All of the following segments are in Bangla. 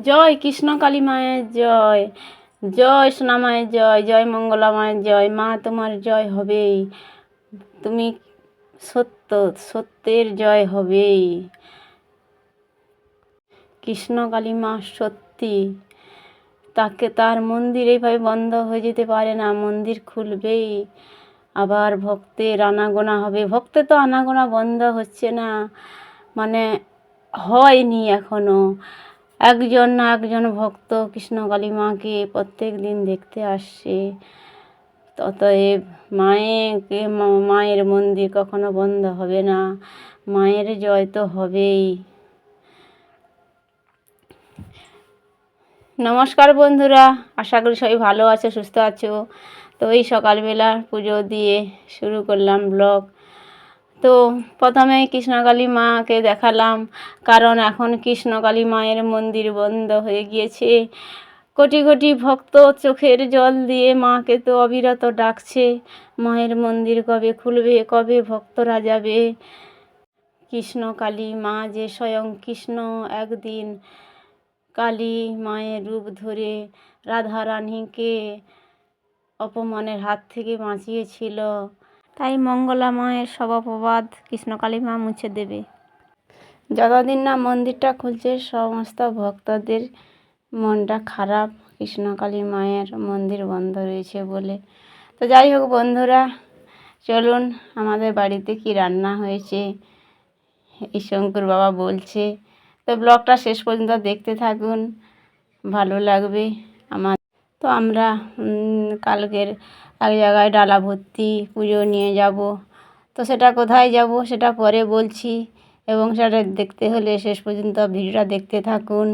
জয় কৃষ্ণ কালী মায়ের জয়। জয় সোনা মায়ের জয় জয় মঙ্গলা মায়ের জয়, মা তোমার জয় হবেই। তুমি সত্য, সত্যের জয় হবেই। কৃষ্ণ কালী মা সত্যি। তাকে তার মন্দির এইভাবে বন্ধ হয়ে যেতে পারে না, মন্দির খুলবেই। আবার ভক্তের আনাগোনা হবে। ভক্তের তো আনাগোনা বন্ধ হচ্ছে না মানে হয়নি এখনও একজন না একজন ভক্ত কৃষ্ণকালী মাকে প্রত্যেক দিন দেখতে আসছে অতএব মায়েকে, মায়ের মন্দির কখনো বন্ধ হবে না। মায়ের জয় তো হবেই। নমস্কার বন্ধুরা, আশা করি সবাই ভালো আছো, সুস্থ আছো। তো এই সকালবেলা পুজো দিয়ে শুরু করলাম ব্লগ। তো প্রথমে কৃষ্ণকালী মাকে দেখালাম, কারণ এখন কৃষ্ণকালী মায়ের মন্দির বন্ধ হয়ে গিয়েছে। কোটি কোটি ভক্ত চোখের জল দিয়ে মাকে তো অবিরত ডাকছে, মায়ের মন্দির কবে খুলবে, কবে ভক্তরা যাবে? কৃষ্ণকালী মা যে স্বয়ং কৃষ্ণ, একদিন কালী মায়ের রূপ ধরে রাধারানীকে অপমানের হাত থেকে বাঁচিয়েছিল। তাই মঙ্গলা মায়ের সব অপবাদ কৃষ্ণকালী মা মুছে দেবে। যতদিন না মন্দিরটা খুলছে, সমস্ত ভক্তদের মনটা খারাপ। কৃষ্ণকালী মায়ের মন্দির বন্ধ রয়েছে বলে। তো যাই হোক বন্ধুরা, চলুন আমাদের বাড়িতে কি রান্না হয়েছে, এই শঙ্কর বাবা বলছে। তো ব্লগটা শেষ পর্যন্ত দেখতে থাকুন, ভালো লাগবে আমার। তো আমরা কালকের এক জায়গায় ডালা ভর্তি, পুজো নিয়ে যাব। তো সেটা কোথায় যাব সেটা পরে বলছি এবং সেটা দেখতে হলে শেষ পর্যন্ত ভিডিওটা দেখতে থাকুন।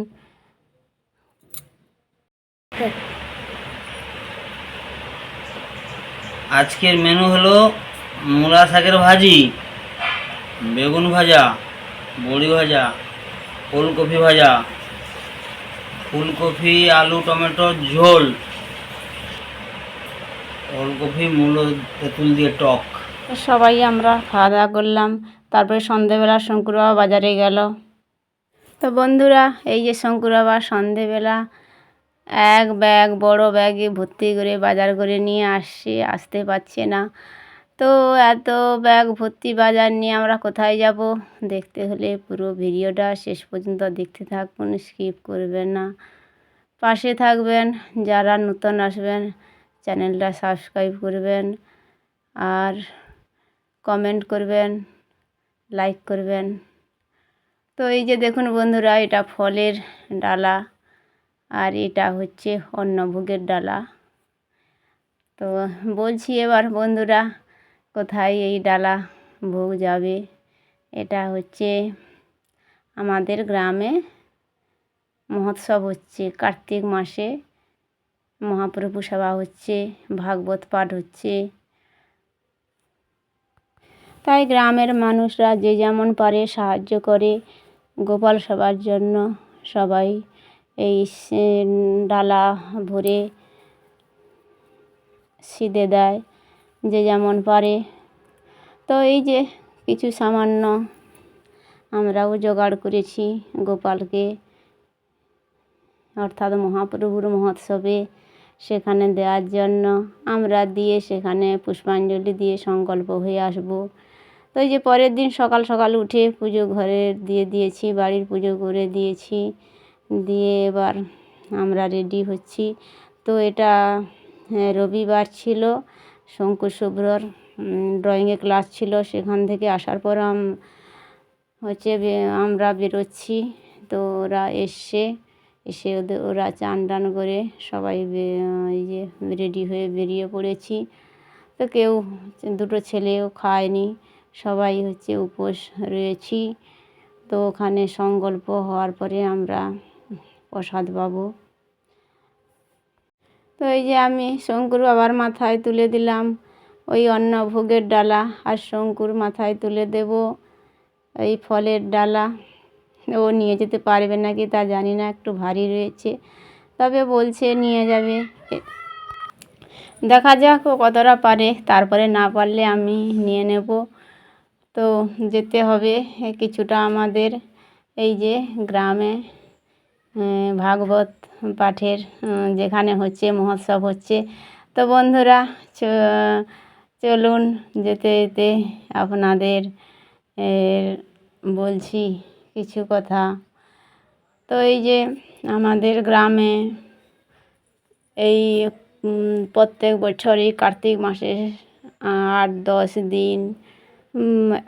আজকের মেনু হলো মূলা শাকের ভাজি, বেগুন ভাজা, বড়ি ভাজা, ফুলকপি ভাজা, ফুলকপি, আলু, টমেটো, ঝোল। মূলো তেঁতুল দিয়ে টক। সবাই আমরা খাওয়া দাওয়া করলাম, তারপরে সন্ধেবেলা শঙ্কুর বাবা বাজারে গেল। তো বন্ধুরা, এই যে শঙ্কুর বাবা সন্ধেবেলা, এক ব্যাগ, বড় ব্যাগে ভর্তি করে বাজার করে নিয়ে আসছে, আসতে পারছে না। তো এত ব্যাগ ভর্তি বাজার নিয়ে আমরা কোথায় যাব দেখতে হলে পুরো ভিডিওটা শেষ পর্যন্ত দেখতে থাকুন, স্কিপ করবেন না। পাশে থাকবেন, যারা নতুন আসবেন চ্যানেলটা সাবস্ক্রাইব করবেন আর কমেন্ট করবেন, লাইক করবেন। তো এই যে দেখুন বন্ধুরা, এটা ফলের ডালা আর এটা হচ্ছে অন্নভোগের ডালা। তো বলছি এবার বন্ধুরা, কোথায় এই ডালা ভোগ যাবে? এটা হচ্ছে আমাদের গ্রামে মহোৎসব হচ্ছে কার্তিক মাসে। মহাপ্রভু সেবা হচ্ছে, ভাগবত পাঠ হচ্ছে। তাই গ্রামের মানুষরা যে যেমন পারে সাহায্য করে গোপাল সেবার জন্য সবাই এই ডালা ভরে সিদে দেয় যে যেমন পারে। তো এই যে কিছু সামান্য আমরাও জোগাড় করেছি গোপালকে, অর্থাৎ মহাপ্রভুর মহোৎসবে। সেখানে দেওয়ার জন্য আমরা দিয়ে সেখানে পুষ্পাঞ্জলি দিয়ে সংকল্প হয়ে আসব। তো এই যে পরের দিন সকাল সকাল উঠে পুজো ঘরে দিয়ে দিয়েছি, বাড়ির পুজো করে দিয়েছি, দিয়ে এবার আমরা রেডি হচ্ছি। তো এটা রবিবার ছিল, শঙ্কর শুভ্রর ড্রয়িংয়ে ক্লাস ছিল, সেখান থেকে আসার পর হচ্ছে আমরা বেরোচ্ছি। তো ওরা এসছে এসে ওদের ওরা চান টান করে সবাই এই যে রেডি হয়ে বেরিয়ে পড়েছি। তো কেউ দুটো ছেলেও খায়নি, সবাই হচ্ছে উপোস রয়েছি। তো ওখানে সংকল্প হওয়ার পরে আমরা প্রসাদ পাবো। তো এই যে আমি শঙ্কুর বাবার মাথায় তুলে দিলাম, ওই অন্ন ভোগের ডালা আর শঙ্কুর মাথায় তুলে দেব, এই ফলের ডালা। ও নিয়ে যেতে পারবে নাকি তা জানি না, একটু ভারী রয়েছে। তবে বলছে নিয়ে যাবে। দেখা যাক ও কতটা পারে, তারপরে না পারলে আমি নিয়ে নেব। তো যেতে হবে কিছুটা আমাদের। এই যে গ্রামে ভাগবত পাঠের যেখানে হচ্ছে, মহোৎসব হচ্ছে। তো বন্ধুরা চলুন যেতে যেতে আপনাদের বলছি কিছু কথা। তো এই যে আমাদের গ্রামে এই প্রত্যেক বছরই কার্তিক মাসে আট, দশ দিন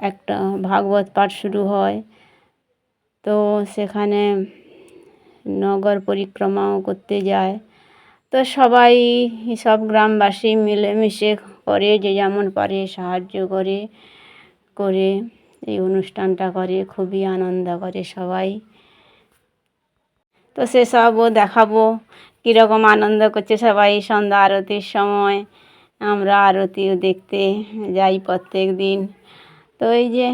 একটা ভাগবত পাঠ শুরু হয়। তো সেখানে নগর পরিক্রমাও করতে যায়। তো সবাই, সব গ্রামবাসী মিলেমিশে করে যে যেমন পারে সাহায্য করে করে এই অনুষ্ঠানটা করে, খুবই আনন্দ করে সবাই। তো সেসবও দেখাবো, কীরকম আনন্দ করছে সবাই সন্ধ্যা আরতির সময়। আমরা আরতিও দেখতে যাই প্রত্যেক দিন। তো এই যে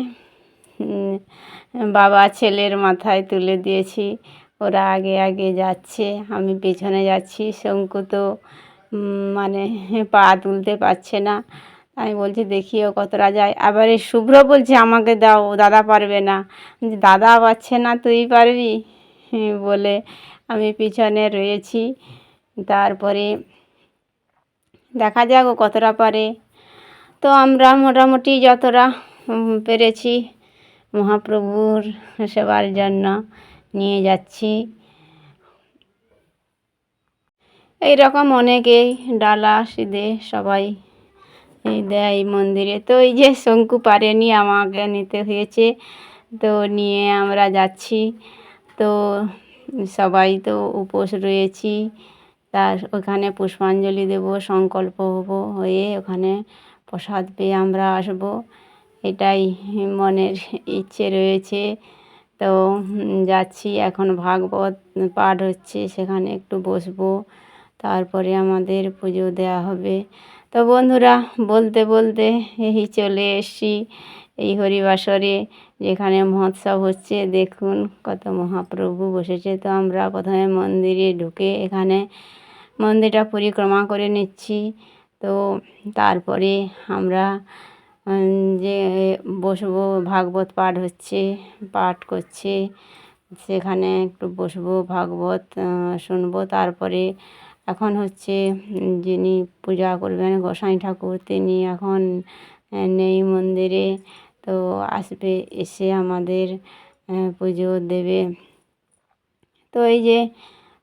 বাবা ছেলের মাথায় তুলে দিয়েছি, ওরা আগে আগে যাচ্ছে, আমি পেছনে যাচ্ছি, শঙ্কু তো মানে পা তুলতে পারছে না। আমি বলছি দেখি ও কতটা যায় আবার এই শুভ্র বলছে, আমাকে দাও, দাদা পারবে না। দাদা পারছে না, তুই পারবি? বলে আমি পিছনে রয়েছি। তারপরে দেখা যাক ও কতটা পারে। তো আমরা মোটামুটি যতটা পেরেছি মহাপ্রভুর সেবার জন্য নিয়ে যাচ্ছি। এই রকম অনেকেই ডালা সিদে সবাই এই দেয় মন্দিরে। তো এই যে শঙ্কু পারেনি আমাকে নিতে হয়েছে, তো নিয়ে আমরা যাচ্ছি। তো সবাই তো উপোস রয়েছি তার ওখানে পুষ্পাঞ্জলি দেব, সংকল্প হব, হয়ে ওখানে প্রসাদ পেয়ে আমরা আসব। এটাই মনের ইচ্ছে রয়েছে। তো যাচ্ছি, এখন ভাগবত পাঠ হচ্ছে, সেখানে একটু বসবো। তারপরে আমাদের পুজো দেওয়া হবে। তো বন্ধুরা, বলতে বলতে এই চলে এসছি এই হরিবাসরে, যেখানে মহোৎসব হচ্ছে। দেখুন কত মহাপ্রভু বসেছে। তো আমরা প্রথমে মন্দিরে ঢুকে এখানে মন্দিরটা পরিক্রমা করে নিচ্ছি। তো তারপরে আমরা যে বসবো, ভাগবত পাঠ হচ্ছে, পাঠ করছে। সেখানে একটু বসবো, ভাগবত শুনব। তারপরে এখন হচ্ছে যিনি পূজা করবেন গোসাই ঠাকুর, তিনি এখন নেই মন্দিরে। তো আসবে, এসে আমাদের পুজো দেবে। তো এই যে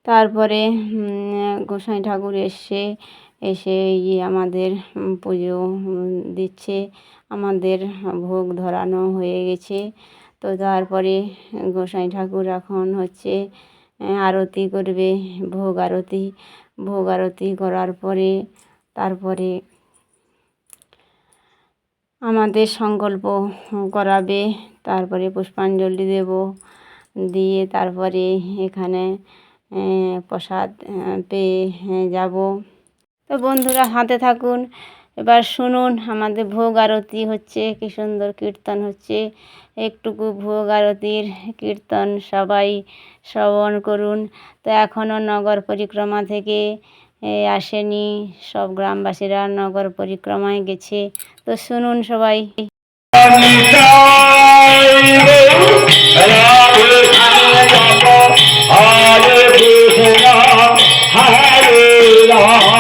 তারপরে গোসাই ঠাকুর এসে এসে আমাদের পুজো দিচ্ছে। আমাদের ভোগ ধরানো হয়ে গেছে। তো তারপরে গোসাই ঠাকুর এখন হচ্ছে আরতি করবে, ভোগ আরতি ভোগ আরতি করার পরে, তারপরে আমাদের সংকল্প করাবে, তারপরে পুষ্পাঞ্জলি দেব, দিয়ে তারপরে এখানে প্রসাদ পেয়ে যাব। তো বন্ধুরা, হাতে থাকুন। এবার শুনুন, আমাদের ভোগ আরতি হচ্ছে, কি সুন্দর কীর্তন হচ্ছে। একটুকু ভোগ আরতির কীর্তন সবাই শ্রবণ করুন। তো এখনও নগর পরিক্রমা থেকে আসেনি, সব গ্রামবাসীরা নগর পরিক্রমায় গেছে। তো শুনুন সবাই। হরে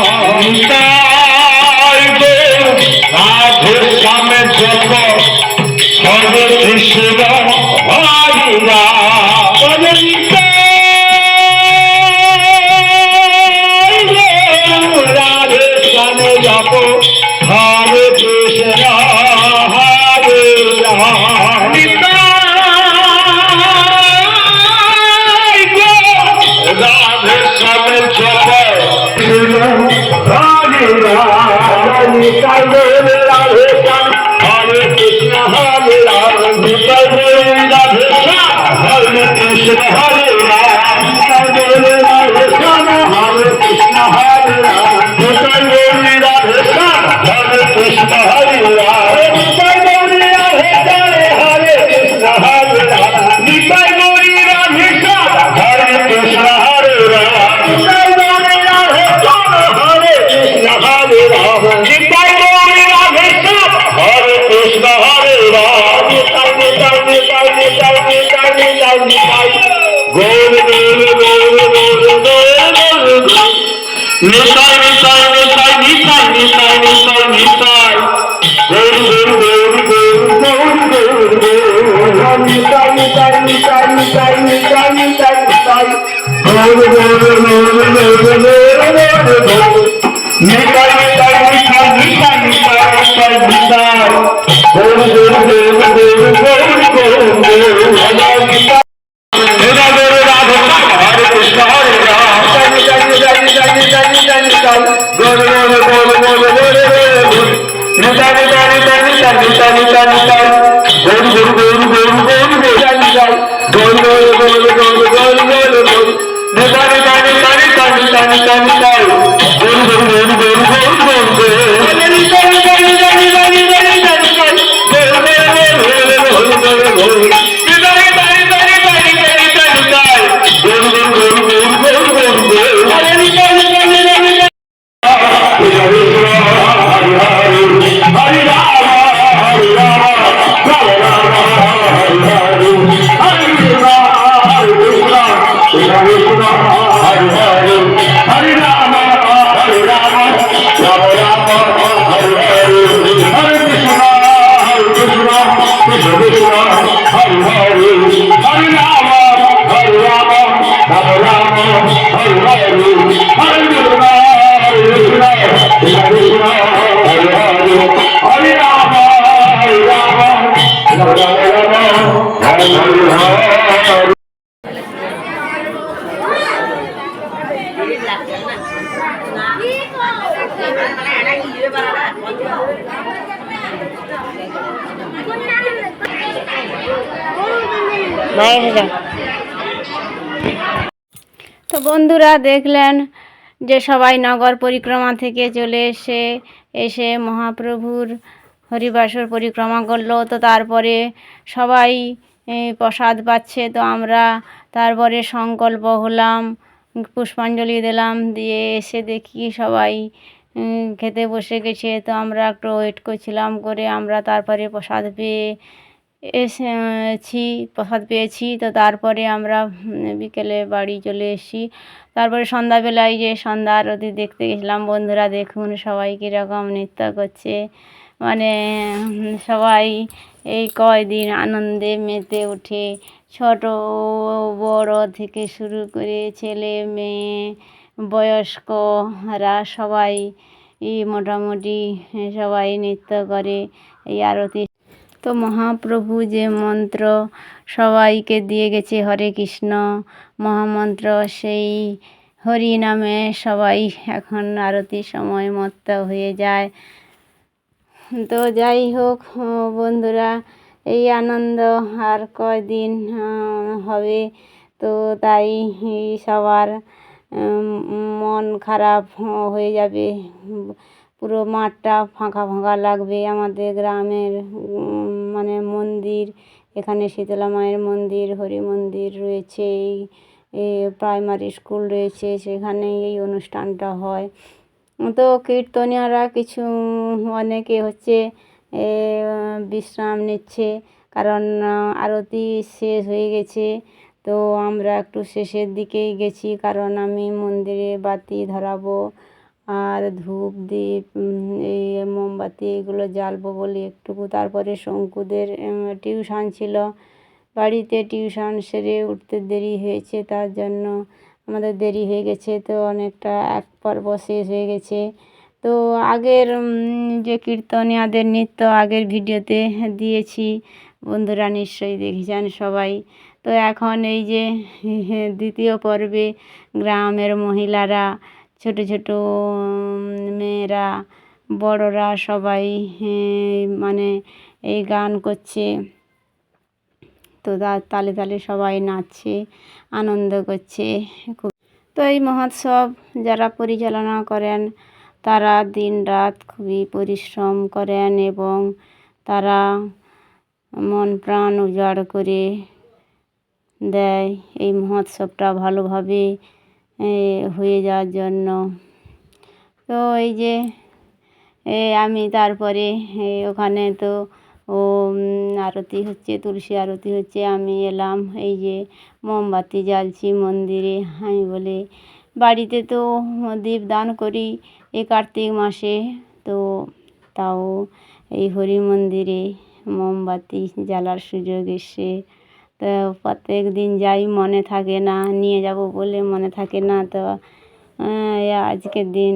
কৃষ্ণ Hallelujah. তো বন্ধুরা দেখলেন যে সবাই নগর পরিক্রমা থেকে চলে এসে এসে মহাপ্রভুর হরিবাসর পরিক্রমা করল। তো তারপরে সবাই প্রসাদ পাচ্ছে। তো আমরা তারপরে সংকল্প হলাম, পুষ্পাঞ্জলি দিলাম। দিয়ে এসে দেখি সবাই খেতে বসে গেছে। তো আমরা একটু ওয়েট করছিলাম করে আমরা তারপরে প্রসাদ পেয়ে এসেছি, প্রসাদ পেয়েছি। তো তারপরে আমরা বিকেলে বাড়ি চলে এসেছি। তারপরে সন্ধ্যাবেলায় যে সন্ধ্যা আরতি দেখতে গেছিলাম, বন্ধুরা দেখুন সবাই কীরকম নৃত্য করছে। মানে সবাই এই কয়দিন আনন্দে মেতে উঠে ছোট, বড় থেকে শুরু করে ছেলে, মেয়ে বয়স্করা সবাই মোটামুটি সবাই নৃত্য করে, এই আরতি তো মহাপ্রভু যে মন্ত্র সবাইকে দিয়ে গেছে হরে কৃষ্ণ, মহামন্ত্র, সেই হরি নামে সবাই এখন আরতির সময় মত্ত হয়ে যায়। তো যাই হোক বন্ধুরা, এই আনন্দ আর কয়দিন হবে? তো তাই সবার মন খারাপ হয়ে যাবে। পুরো মাঠটা ফাঁকা ফাঁকা লাগবে আমাদের গ্রামের মানে মন্দির, এখানে শীতলা মায়ের মন্দির, হরি মন্দির রয়েছে, এই প্রাইমারি স্কুল রয়েছে সেখানে এই অনুষ্ঠানটা হয়। তো কীর্তনিয়ারা কিছু অনেকে হচ্ছে বিশ্রাম নিচ্ছে, কারণ আরতি শেষ হয়ে গেছে, তো আমরা একটু শেষের দিকেই গেছি, কারণ আমি মন্দিরে বাতি ধরাবো আর ধূপ উম, এই মোমবাতি এগুলো জ্বালবো বলে একটুকু। তারপরে শঙ্কুদের টিউশন ছিল। বাড়িতে টিউশন সেরে উঠতে দেরি হয়েছে তার জন্য আমাদের দেরি হয়ে গেছে। তো অনেকটা এক পর্ব শেষ হয়ে গেছে। তো আগের যে কীর্তনিয়াদের নৃত্য আগের ভিডিওতে দিয়েছি বন্ধুরা নিশ্চয়ই দেখেছেন সবাই। তো এখন এই যে দ্বিতীয় পর্বে গ্রামের মহিলারা ছোট ছোট মেয়েরা, বড়রা সবাই মানে এই গান করছে। তো তালে তালে সবাই নাচছে, আনন্দ করছে, খুব। তো এই মহোৎসব যারা পরিচালনা করেন, তারা দিন রাত খুবই পরিশ্রম করেন এবং তারা মন প্রাণ উজাড় করে দেয়। এই মহোৎসবটা ভালোভাবে হয়ে যাওয়ার জন্য। তো এই যে আমি তারপরে ওখানে তো, ও আরতি হচ্ছে, তুলসী আরতি হচ্ছে, আমি এলাম, এই যে, মোমবাতি জ্বালছি মন্দিরে, আমি বলে, বাড়িতে তো দীপ দান করি এই কার্তিক মাসে, তো তাও এই হরি মন্দিরে মোমবাতি জ্বালার সুযোগ এসে তো প্রত্যেক দিন যাই, মনে থাকে না, নিয়ে যাব বলে মনে থাকে না। তো আজকের দিন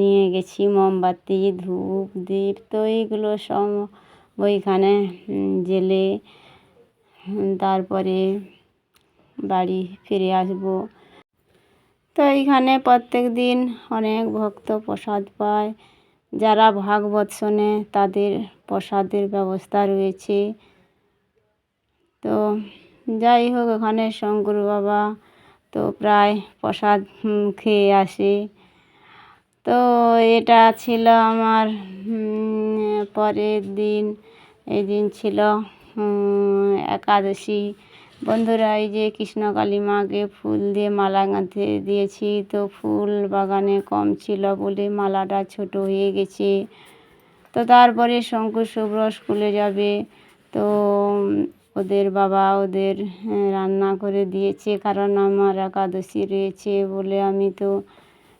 নিয়ে গেছি মোমবাতি, ধূপ, দীপ, তো এইগুলো সব ওইখানে জেলে তারপরে বাড়ি ফিরে আসব। তো এইখানে প্রত্যেক দিন অনেক ভক্ত প্রসাদ পায়। যারা ভাগবত শোনে তাদের প্রসাদের ব্যবস্থা রয়েছে। তো যাই হোক, ওখানে শঙ্কর বাবা তো প্রায় প্রসাদ খেয়ে আসে। তো এটা ছিল আমার পরের দিন। এই দিন ছিল একাদশী। বন্ধুরা, এই যে কৃষ্ণ কালী মাকে ফুল দিয়ে মালা গাঁথে দিয়েছি, তো ফুল বাগানে কম ছিল বলে মালাটা ছোট হয়ে গেছে। তো তারপরে শঙ্কর শুভ্র স্কুলে যাবে। তো ওদের বাবা ওদের হ্যাঁ, রান্না করে দিয়েছে। কারণ আমার একাদশী রয়েছে বলে আমি তো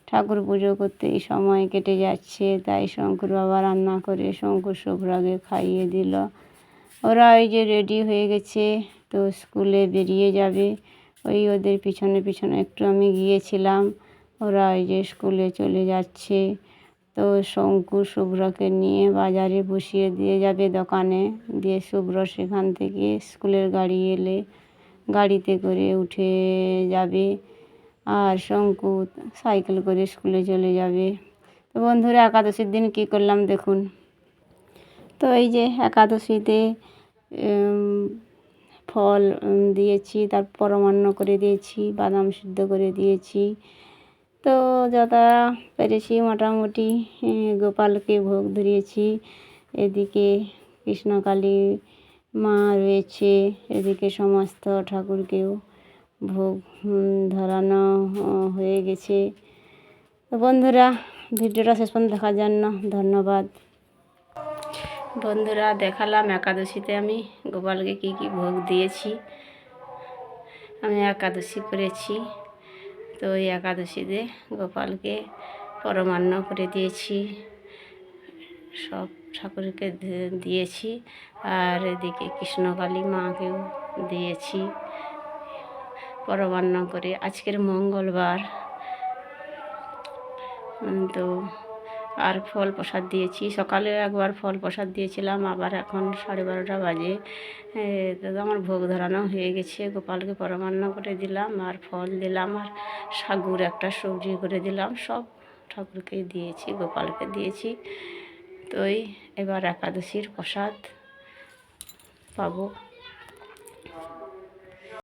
ঠাকুর পুজো করতেই সময় কেটে যাচ্ছে। তাই শঙ্কর বাবা রান্না করে শঙ্কর শুভ্রকে খাইয়ে দিল। ওরা ওই যে রেডি হয়ে গেছে তো স্কুলে বেরিয়ে যাবে। ওই ওদের পিছনে পিছনে একটু আমি গিয়েছিলাম। ওরা ওই যে স্কুলে চলে যাচ্ছে। তো শঙ্কু শুভ্রকে নিয়ে বাজারে বসিয়ে দিয়ে যাবে দোকানে। দিয়ে শুভ্র সেখান থেকে স্কুলের গাড়ি এলে গাড়িতে করে উঠে যাবে আর শঙ্কু সাইকেল করে স্কুলে চলে যাবে। তো বন্ধুরা, একাদশীর দিন কী করলাম দেখুন। তো এই যে একাদশীতে ফল দিয়েছি তার পরমান্ন করে দিয়েছি, বাদাম সিদ্ধ করে দিয়েছি তো যতটা পেরেছি মোটামুটি গোপালকে ভোগ ধরিয়েছি। এদিকে কৃষ্ণকালী মা রয়েছে, এদিকে সমস্ত ঠাকুরকেও ভোগ ধরানো হয়ে গেছে। তো বন্ধুরা, ভিডিওটা শেষ পর্যন্ত দেখার জন্য ধন্যবাদ। বন্ধুরা, দেখালাম একাদশীতে আমি গোপালকে কী কী ভোগ দিয়েছি। আমি একাদশী করেছি। তো ওই একাদশীতে গোপালকে পরমান্ন করে দিয়েছি, সব ঠাকুরকে দিয়েছি। আর এদিকে কৃষ্ণকালী মাকেও দিয়েছি পরমান্ন করে। আজকের মঙ্গলবার। তো আর ফল প্রসাদ দিয়েছি। সকালে একবার ফল প্রসাদ দিয়েছিলাম আবার এখন সাড়ে বারোটা বাজে। এ, আমার ভোগ ধরানো হয়ে গেছে। গোপালকে পরমান্ন করে দিলাম আর ফল দিলাম আর সাগুর একটা সবজি করে দিলাম। সব ঠাকুরকে দিয়েছি গোপালকে দিয়েছি। তো এবার একাদশীর প্রসাদ পাবো।